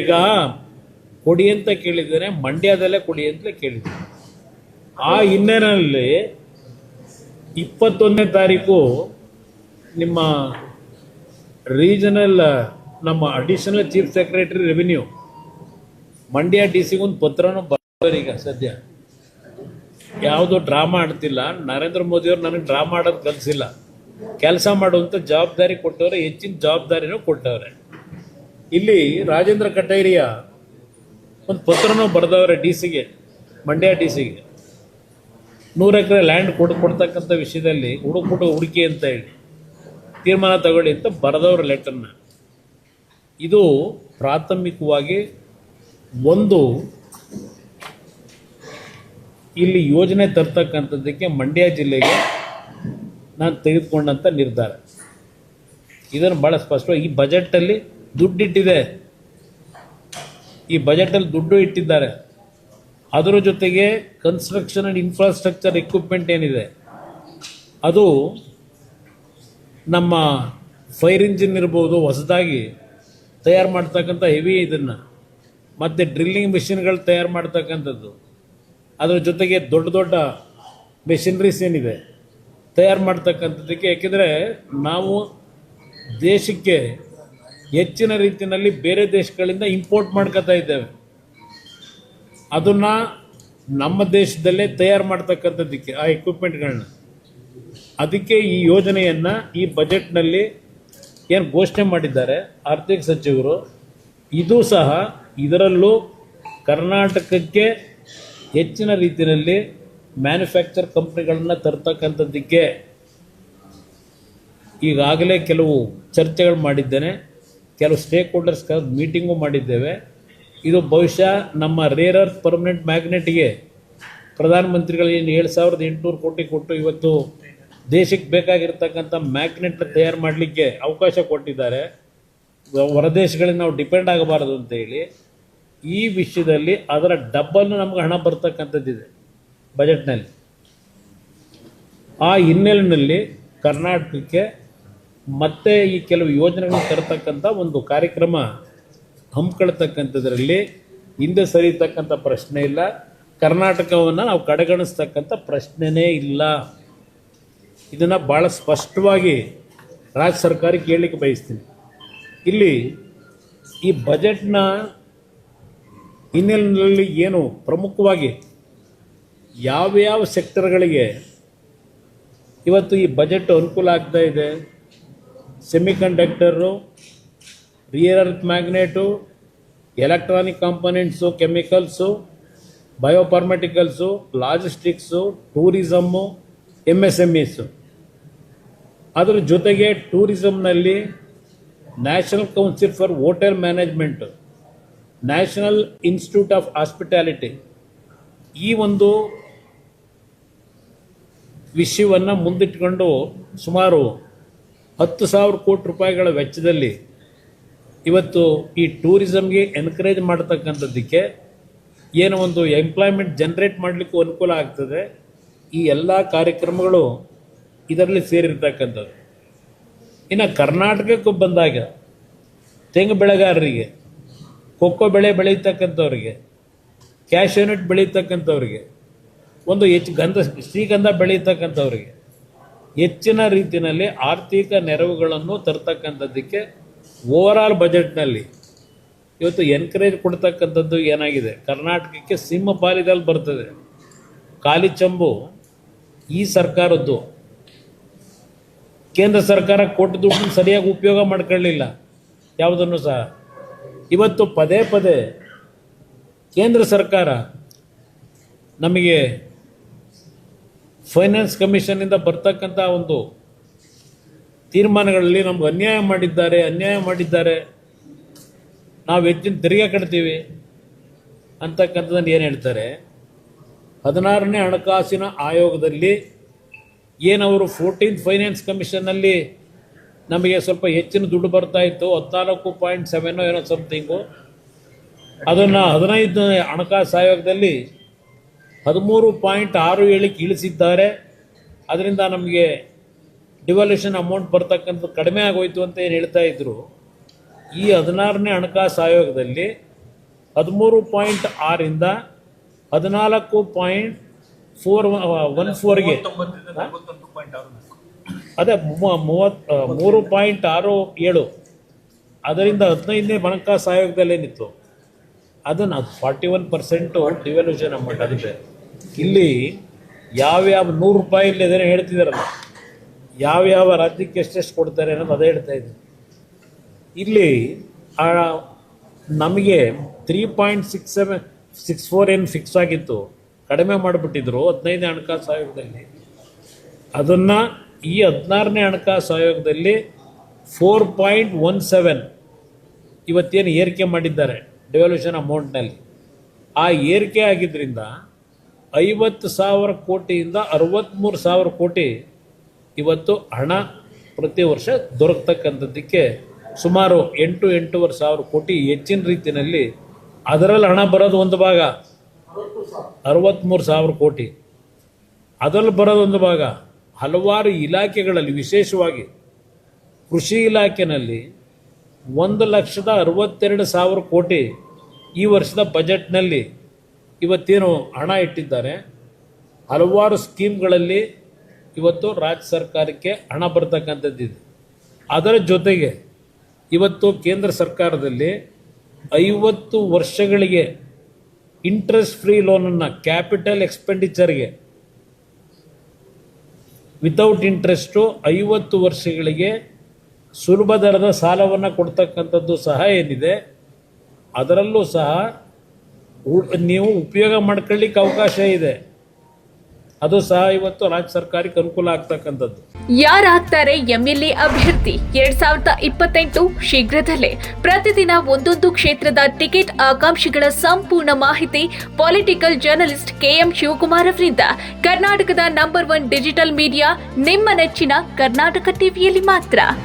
ಈಗ ಕೊಡಿ ಅಂತ ಕೇಳಿದರೆ ಮಂಡ್ಯದಲ್ಲೇ ಕೊಡಿ ಅಂತ ಕೇಳಿದ್ರು. ಆ ಹಿನ್ನೆಲೆಯಲ್ಲಿ ಇಪ್ಪತ್ತೊಂದನೇ ತಾರೀಕು ನಿಮ್ಮ ರೀಜನಲ್ ನಮ್ಮ additional chief secretary revenue Mandya D ಸಿಗೆ ಒಂದು ಪತ್ರನೂ ಬರ್ತಾರೆ ಈಗ ಸದ್ಯ. ಯಾವುದು ಡ್ರಾಮಾ ಆಡ್ತಿಲ್ಲ ನರೇಂದ್ರ ಮೋದಿಯವರು ನನಗೆ ಡ್ರಾಮಾ ಆಡೋದು ಕಲಿಸಿಲ್ಲ. ಕೆಲಸ ಮಾಡುವಂಥ ಜವಾಬ್ದಾರಿ ಕೊಟ್ಟವ್ರೆ ಹೆಚ್ಚಿನ ಜವಾಬ್ದಾರಿನೂ ಕೊಟ್ಟವ್ರೆ. ಇಲ್ಲಿ ರಾಜೇಂದ್ರ ಕಟ್ಟೈರಿಯ ಒಂದು ಪತ್ರನೂ ಬರೆದವ್ರೆ ಡಿ ಸಿಗೆ ಮಂಡ್ಯ ಡಿ ಸಿಗೆ ನೂರು ಎಕರೆ ಲ್ಯಾಂಡ್ ಕೊಡ್, ಕೊಡ್ತಕ್ಕಂಥ ವಿಷಯದಲ್ಲಿ ಹುಡುಕ್ಬಿಟ್ಟು ಹುಡುಕಿ ಅಂತ ಹೇಳಿ ತೀರ್ಮಾನ ತಗೊಳ್ಳಿ ಅಂತ ಬರೆದವ್ರ ಲೆಟರ್ನ ಇದು ಪ್ರಾಥಮಿಕವಾಗಿ ಒಂದು ಇಲ್ಲಿ ಯೋಜನೆ ತರ್ತಕ್ಕಂಥದ್ದಕ್ಕೆ ಮಂಡ್ಯ ಜಿಲ್ಲೆಗೆ ನಾನು ತೆಗೆದುಕೊಂಡಂಥ ನಿರ್ಧಾರ. ಇದನ್ನು ಭಾಳ ಸ್ಪಷ್ಟವಾಗಿ ಈ ಬಜೆಟಲ್ಲಿ ದುಡ್ಡಿಟ್ಟಿದೆ. ಈ ಬಜೆಟಲ್ಲಿ ದುಡ್ಡು ಇಟ್ಟಿದ್ದಾರೆ. ಅದರ ಜೊತೆಗೆ ಕನ್ಸ್ಟ್ರಕ್ಷನ್ ಆ್ಯಂಡ್ ಇನ್ಫ್ರಾಸ್ಟ್ರಕ್ಚರ್ ಎಕ್ವಿಪ್ಮೆಂಟ್ ಏನಿದೆ. ಅದು ನಮ್ಮ ಫೈರ್ ಇಂಜಿನ್ ಇರ್ಬೋದು, ಹೊಸದಾಗಿ ತಯಾರು ಮಾಡ್ತಕ್ಕಂಥ ಹೆವಿ ಇದನ್ನು. ಮತ್ತು ಡ್ರಿಲ್ಲಿಂಗ್ ಮೆಷಿನ್ಗಳು ತಯಾರು ಮಾಡ್ತಕ್ಕಂಥದ್ದು. ಅದರ ಜೊತೆಗೆ ದೊಡ್ಡ ದೊಡ್ಡ ಮೆಷಿನ್ರೀಸ್ ಏನಿದೆ. ತಯಾರು ಮಾಡ್ತಕ್ಕಂಥದ್ದಕ್ಕೆ, ಯಾಕೆಂದರೆ ನಾವು ದೇಶಕ್ಕೆ ಹೆಚ್ಚಿನ ರೀತಿಯಲ್ಲಿ ಬೇರೆ ದೇಶಗಳಿಂದ ಇಂಪೋರ್ಟ್ ಮಾಡ್ಕೋತಾ ಇದ್ದೇವೆ. ಅದನ್ನು ನಮ್ಮ ದೇಶದಲ್ಲೇ ತಯಾರು ಮಾಡ್ತಕ್ಕಂಥದ್ದಕ್ಕೆ, ಆ ಎಕ್ವಿಪ್ಮೆಂಟ್ಗಳನ್ನ ಅದಕ್ಕೆ ಈ ಯೋಜನೆಯನ್ನು ಈ ಬಜೆಟ್ನಲ್ಲಿ ಏನು ಘೋಷಣೆ ಮಾಡಿದ್ದಾರೆ ಆರ್ಥಿಕ ಸಚಿವರು, ಇದು ಸಹ ಇದರಲ್ಲೂ ಕರ್ನಾಟಕಕ್ಕೆ ಹೆಚ್ಚಿನ ರೀತಿಯಲ್ಲಿ ಮ್ಯಾನುಫ್ಯಾಕ್ಚರ್ ಕಂಪ್ನಿಗಳನ್ನು ತರ್ತಕ್ಕಂಥದ್ದಕ್ಕೆ ಈಗಾಗಲೇ ಕೆಲವು ಚರ್ಚೆಗಳು ಮಾಡಿದ್ದೇನೆ. ಕೆಲವು ಸ್ಟೇಕ್ ಹೋಲ್ಡರ್ಸ್ ಮೀಟಿಂಗು ಮಾಡಿದ್ದೇವೆ. ಇದು ಬಹುಶಃ ನಮ್ಮ ರೇರ್ ಅರ್ತ್ ಪರ್ಮನೆಂಟ್ ಮ್ಯಾಗ್ನೆಟ್ಗೆ ಪ್ರಧಾನಮಂತ್ರಿಗಳು ಏನು ಏಳು ಸಾವಿರದ ಎಂಟುನೂರು ಕೋಟಿ ಕೊಟ್ಟು ಇವತ್ತು ದೇಶಕ್ಕೆ ಬೇಕಾಗಿರ್ತಕ್ಕಂಥ ಮ್ಯಾಗ್ನೆಟ್ ತಯಾರು ಮಾಡಲಿಕ್ಕೆ ಅವಕಾಶ ಕೊಟ್ಟಿದ್ದಾರೆ. ಹೊರದೇಶಗಳಿಗೆ ನಾವು ಡಿಪೆಂಡ್ ಆಗಬಾರದು ಅಂತ ಹೇಳಿ. ಈ ವಿಷಯದಲ್ಲಿ ಅದರ ಡಬ್ಬನ್ನು ನಮ್ಗೆ ಹಣ ಬರ್ತಕ್ಕಂಥದ್ದಿದೆ ಬಜೆಟ್ನಲ್ಲಿ ಆ ಹಿನ್ನೆಲೆಯಲ್ಲಿ ಕರ್ನಾಟಕಕ್ಕೆ ಮತ್ತೆ ಈ ಕೆಲವು ಯೋಜನೆಗಳನ್ನು ತರತಕ್ಕಂಥ ಒಂದು ಕಾರ್ಯಕ್ರಮ ಹಮ್ಮಿಕೊಳ್ತಕ್ಕಂಥದ್ರಲ್ಲಿ ಹಿಂದೆ ಸರಿತಕ್ಕಂಥ ಪ್ರಶ್ನೆ ಇಲ್ಲ. ಕರ್ನಾಟಕವನ್ನು ನಾವು ಕಡೆಗಣಿಸ್ತಕ್ಕಂಥ ಪ್ರಶ್ನೆನೇ ಇಲ್ಲ. ಇದನ್ನು ಭಾಳ ಸ್ಪಷ್ಟವಾಗಿ ರಾಜ್ಯ ಸರ್ಕಾರಕ್ಕೆ ಕೇಳಲಿಕ್ಕೆ ಬಯಸ್ತೀನಿ. ಇಲ್ಲಿ ಈ ಬಜೆಟ್ನ ಹಿನ್ನೆಲೆಯಲ್ಲಿ ಏನು ಪ್ರಮುಖವಾಗಿ ಯಾವ್ಯಾವ ಸೆಕ್ಟರ್ಗಳಿಗೆ ಇವತ್ತು ಈ ಬಜೆಟ್ ಅನುಕೂಲ ಆಗ್ತಾ ಇದೆ? Semiconductor rare earth magnet electronic components chemicals biopharmaceuticals logistics tourism M S M E ಅದರ ಜೊತೆಗೆ ಟೂರಿಸಮ್ನಲ್ಲಿ national council for hotel management national institute of hospitality ಈ ಒಂದು ವಿಷಯವನ್ನು ಮುಂದಿಟ್ಕೊಂಡು ಸುಮಾರು ಹತ್ತು ಸಾವಿರ ಕೋಟಿ ರೂಪಾಯಿಗಳ ವೆಚ್ಚದಲ್ಲಿ ಇವತ್ತು ಈ ಟೂರಿಸಮ್ಗೆ ಎನ್ಕರೇಜ್ ಮಾಡ್ತಕ್ಕಂಥದ್ದಕ್ಕೆ ಏನು ಒಂದು ಎಂಪ್ಲಾಯ್ಮೆಂಟ್ ಜನ್ರೇಟ್ ಮಾಡಲಿಕ್ಕೂ ಅನುಕೂಲ ಆಗ್ತದೆ. ಈ ಎಲ್ಲ ಕಾರ್ಯಕ್ರಮಗಳು ಇದರಲ್ಲಿ ಸೇರಿರ್ತಕ್ಕಂಥದ್ದು. ಇನ್ನು ಕರ್ನಾಟಕಕ್ಕೆ ಬಂದಾಗ ತೆಂಗು ಬೆಳೆಗಾರರಿಗೆ, ಕೊಕ್ಕೋ ಬೆಳೆ ಬೆಳೀತಕ್ಕಂಥವ್ರಿಗೆ ಕ್ಯಾಶ್ಯೂನಟ್ ಬೆಳೀತಕ್ಕಂಥವ್ರಿಗೆ ಒಂದು ಹೆಚ್ಚು ಗಂಧ ಶ್ರೀಗಂಧ ಬೆಳೀತಕ್ಕಂಥವ್ರಿಗೆ ಹೆಚ್ಚಿನ ರೀತಿಯಲ್ಲಿ ಆರ್ಥಿಕ ನೆರವುಗಳನ್ನು ತರ್ತಕ್ಕಂಥದ್ದಕ್ಕೆ ಓವರಾಲ್ ಬಜೆಟ್ನಲ್ಲಿ ಇವತ್ತು ಎನ್ಕರೇಜ್ ಕೊಡ್ತಕ್ಕಂಥದ್ದು ಏನಾಗಿದೆ? ಕರ್ನಾಟಕಕ್ಕೆ ಸಿಂಹ ಪಾಲಿದಲ್ಲಿ ಬರ್ತದೆ. ಖಾಲಿ ಚಂಬು ಈ ಸರ್ಕಾರದ್ದು. ಕೇಂದ್ರ ಸರ್ಕಾರ ಕೊಟ್ಟ ದುಡ್ಡನ್ನು ಸರಿಯಾಗಿ ಉಪಯೋಗ ಮಾಡ್ಕೊಳ್ಳಿಲ್ಲ. ಯಾವುದನ್ನು ಸಹ? ಇವತ್ತು ಪದೇ ಪದೇ ಕೇಂದ್ರ ಸರ್ಕಾರ ನಮಗೆ ಫೈನಾನ್ಸ್ ಕಮಿಷನ್ನಿಂದ ಬರ್ತಕ್ಕಂಥ ಒಂದು ತೀರ್ಮಾನಗಳಲ್ಲಿ ನಮ್ಗೆ ಅನ್ಯಾಯ ಮಾಡಿದ್ದಾರೆ ಅನ್ಯಾಯ ಮಾಡಿದ್ದಾರೆ. ನಾವು ಹೆಚ್ಚಿನ ತೆರಿಗೆ ಕಟ್ತೀವಿ ಅಂತಕ್ಕಂಥದ್ದನ್ನು ಏನು ಹೇಳ್ತಾರೆ? ಹದಿನಾರನೇ ಹಣಕಾಸಿನ ಆಯೋಗದಲ್ಲಿ ಏನವರು ಫೋರ್ಟೀನ್ ಫೈನಾನ್ಸ್ ಕಮಿಷನ್ನಲ್ಲಿ ನಮಗೆ ಸ್ವಲ್ಪ ಹೆಚ್ಚಿನ ದುಡ್ಡು ಬರ್ತಾ ಇತ್ತು, ಹದಿನಾಲ್ಕು ಪಾಯಿಂಟ್ ಸೆವೆನ್ ಏನೋ ಸಮಥಿಂಗು ಅದನ್ನು ಹದಿನೈದನೇ ಹಣಕಾಸು ಆಯೋಗದಲ್ಲಿ ಹದಿಮೂರು ಪಾಯಿಂಟ್ ಆರು ಏಳಕ್ಕೆ ಇಳಿಸಿದ್ದಾರೆ. ಅದರಿಂದ ನಮಗೆ ಡಿವಲ್ಯೂಷನ್ ಅಮೌಂಟ್ ಬರ್ತಕ್ಕಂಥದ್ದು ಕಡಿಮೆ ಆಗೋಯ್ತು ಅಂತ ಏನು ಹೇಳ್ತಾ ಇದ್ರು. ಈ ಹದಿನಾರನೇ ಹಣಕಾಸು ಆಯೋಗದಲ್ಲಿ ಹದಿಮೂರು ಪಾಯಿಂಟ್ ಆರಿಂದ ಹದಿನಾಲ್ಕು ಪಾಯಿಂಟ್ ಫೋರ್ ಒನ್ ಫೋರ್ಗೆ ಅದೇ ಮೂ- ಮೂವತ್ ಮೂರು ಪಾಯಿಂಟ್ ಆರು ಏಳು. ಅದರಿಂದ ಹದಿನೈದನೇ ಹಣಕಾಸು ಆಯೋಗದಲ್ಲಿ ಏನಿತ್ತು ಅದನ್ನು ಅದು forty one percent devolution amount ಅದು ಬೇರೆ ಇಲ್ಲಿ ಯಾವ್ಯಾವ ನೂರು ರೂಪಾಯಿ ಇಲ್ಲಿ ಅದೇನೋ ಹೇಳ್ತಿದ್ದಾರಲ್ಲ ಯಾವ್ಯಾವ ರಾಜ್ಯಕ್ಕೆ ಎಷ್ಟೆಷ್ಟು ಕೊಡ್ತಾರೆ ಅನ್ನೋದು ಅದೇ ಹೇಳ್ತಾ ಇದ್ದೀನಿ. ಇಲ್ಲಿ ನಮಗೆ three point six seven six four ಏನು ಫಿಕ್ಸ್ ಆಗಿತ್ತು, ಕಡಿಮೆ ಮಾಡಿಬಿಟ್ಟಿದ್ರು ಹದಿನೈದನೇ ಹಣಕಾಸು ಆಯೋಗದಲ್ಲಿ. ಅದನ್ನು ಈ ಹದಿನಾರನೇ ಹಣಕಾಸು ಆಯೋಗದಲ್ಲಿ ಫೋರ್ ಪಾಯಿಂಟ್ ಒನ್ ಸೆವೆನ್ ಇವತ್ತೇನು ಏರಿಕೆ ಮಾಡಿದ್ದಾರೆ ಡೆವಲ್ಯೂಷನ್ ಅಮೌಂಟ್ನಲ್ಲಿ ಆ ಏರಿಕೆ ಆಗಿದ್ದರಿಂದ ಐವತ್ತು ಸಾವಿರ ಕೋಟಿಯಿಂದ ಅರವತ್ತ್ಮೂರು ಸಾವಿರ ಕೋಟಿ ಇವತ್ತು ಹಣ ಪ್ರತಿ ವರ್ಷ ದೊರಕತಕ್ಕಂಥದ್ದಕ್ಕೆ ಸುಮಾರು ಎಂಟು ಎಂಟೂವರೆ ಸಾವಿರ ಕೋಟಿ ಹೆಚ್ಚಿನ ರೀತಿಯಲ್ಲಿ ಅದರಲ್ಲಿ ಹಣ ಬರೋದು ಒಂದು ಭಾಗ. ಅರವತ್ತ್ಮೂರು ಸಾವಿರ ಕೋಟಿ. ಅದರಲ್ಲಿ ಬರೋದು ಒಂದು ಭಾಗ. ಹಲವಾರು ಇಲಾಖೆಗಳಲ್ಲಿ ವಿಶೇಷವಾಗಿ ಕೃಷಿ ಇಲಾಖೆಯಲ್ಲಿ ಒಂದು ಲಕ್ಷದ ಅರವತ್ತೆರಡು ಸಾವಿರ ಕೋಟಿ ಈ ವರ್ಷದ ಬಜೆಟ್ನಲ್ಲಿ ಇವತ್ತೇನು ಹಣ ಇಟ್ಟಿದ್ದಾರೆ, ಹಲವಾರು ಸ್ಕೀಮ್ಗಳಲ್ಲಿ ಇವತ್ತು ರಾಜ್ಯ ಸರ್ಕಾರಕ್ಕೆ ಹಣ ಬರ್ತಕ್ಕಂಥದ್ದಿದೆ ಅದರ ಜೊತೆಗೆ ಇವತ್ತು ಕೇಂದ್ರ ಸರ್ಕಾರದಲ್ಲಿ ಐವತ್ತು ವರ್ಷಗಳಿಗೆ ಇಂಟ್ರೆಸ್ಟ್ ಫ್ರೀ ಲೋನನ್ನು ಕ್ಯಾಪಿಟಲ್ ಎಕ್ಸ್ಪೆಂಡಿಚರ್ಗೆ ವಿತೌಟ್ ಇಂಟ್ರೆಸ್ಟು ಐವತ್ತು ವರ್ಷಗಳಿಗೆ ಸುಲಭ ದರದ ಸಾಲವನ್ನು ಕೊಡ್ತಕ್ಕಂಥದ್ದು ಸಹ ಏನಿದೆ, ಅದರಲ್ಲೂ ಸಹ ನೀವು ಉಪಯೋಗ ಮಾಡ್ಕೊಳ್ಳಿಕ್ಕೆ ಅವಕಾಶ ಇದೆ. ಅದು ಸಹ ಇವತ್ತು ರಾಜ್ಯ ಸರ್ಕಾರಕ್ಕೆ ಅನುಕೂಲ ಆಗ್ತಕ್ಕಂಥದ್ದು. ಯಾರಾಗ್ತಾರೆ ಎಂಎಲ್ಎ ಅಭ್ಯರ್ಥಿ? ಎರಡ್ ಸಾವಿರದ ಇಪ್ಪತ್ತೆಂಟು ಶೀಘ್ರದಲ್ಲೇ ಪ್ರತಿದಿನ ಒಂದೊಂದು ಕ್ಷೇತ್ರದ ಟಿಕೆಟ್ ಆಕಾಂಕ್ಷಿಗಳ ಸಂಪೂರ್ಣ ಮಾಹಿತಿ ಪೊಲಿಟಿಕಲ್ ಜರ್ನಲಿಸ್ಟ್ ಕೆಎಂ ಶಿವಕುಮಾರ್ ಅವರಿಂದ. ಕರ್ನಾಟಕದ ನಂಬರ್ ಒನ್ ಡಿಜಿಟಲ್ ಮೀಡಿಯಾ ನಿಮ್ಮ ನೆಚ್ಚಿನ ಕರ್ನಾಟಕ ಟಿವಿಯಲ್ಲಿ ಮಾತ್ರ.